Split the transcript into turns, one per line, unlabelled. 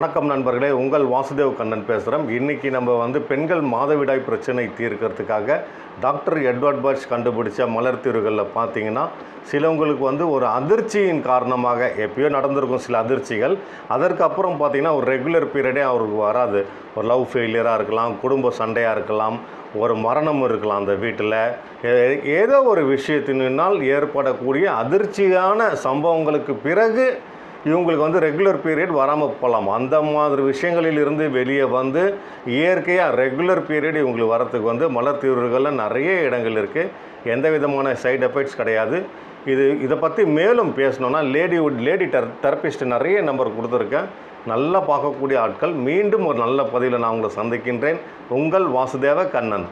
வணக்கம் நண்பர்களே உங்கள் வாசுதேவ் கண்ணன் பேசுகிறோம் இன்றைக்கி நம்ம வந்து பெண்கள் மாதவிடாய் பிரச்சனை தீர்க்கிறதுக்காக டாக்டர் எட்வர்ட் பர்ஷ் கண்டுபிடிச்ச மலர் தீர்வுகளில் பார்த்தீங்கன்னா சிலவங்களுக்கு வந்து ஒரு அதிர்ச்சியின் காரணமாக எப்பயோ நடந்திருக்கும் சில அதிர்ச்சிகள். அதற்கப்புறம் பார்த்திங்கன்னா ஒரு ரெகுலர் பீரியடே அவருக்கு வராது. ஒரு லவ் ஃபெயிலியராக இருக்கலாம் குடும்ப சண்டையாக இருக்கலாம் ஒரு மரணம் இருக்கலாம் அந்த வீட்டில். ஏதோ ஒரு விஷயத்தினால் ஏற்படக்கூடிய அதிர்ச்சியான சம்பவங்களுக்கு பிறகு இவங்களுக்கு வந்து ரெகுலர் பீரியட் வராமல் போகலாம். அந்த மாதிரி விஷயங்களில் இருந்து வெளியே வந்து இயற்கையாக ரெகுலர் பீரியட் இவங்களுக்கு வரத்துக்கு வந்து மலர் தீர்வுகளில் நிறைய இடங்கள் இருக்குது எந்த விதமான சைடு எஃபெக்ட்ஸ் கிடையாது. இது இதை பற்றி மேலும் பேசணுன்னா லேடி லேடி டெர் தெரப்பிஸ்ட் நிறைய நம்பர் கொடுத்துருக்கேன். நல்லா பார்க்கக்கூடிய ஆட்கள். மீண்டும் ஒரு நல்ல பதிவில் நான் உங்களை சந்திக்கின்றேன். உங்கள் வாசுதேவ கண்ணன்.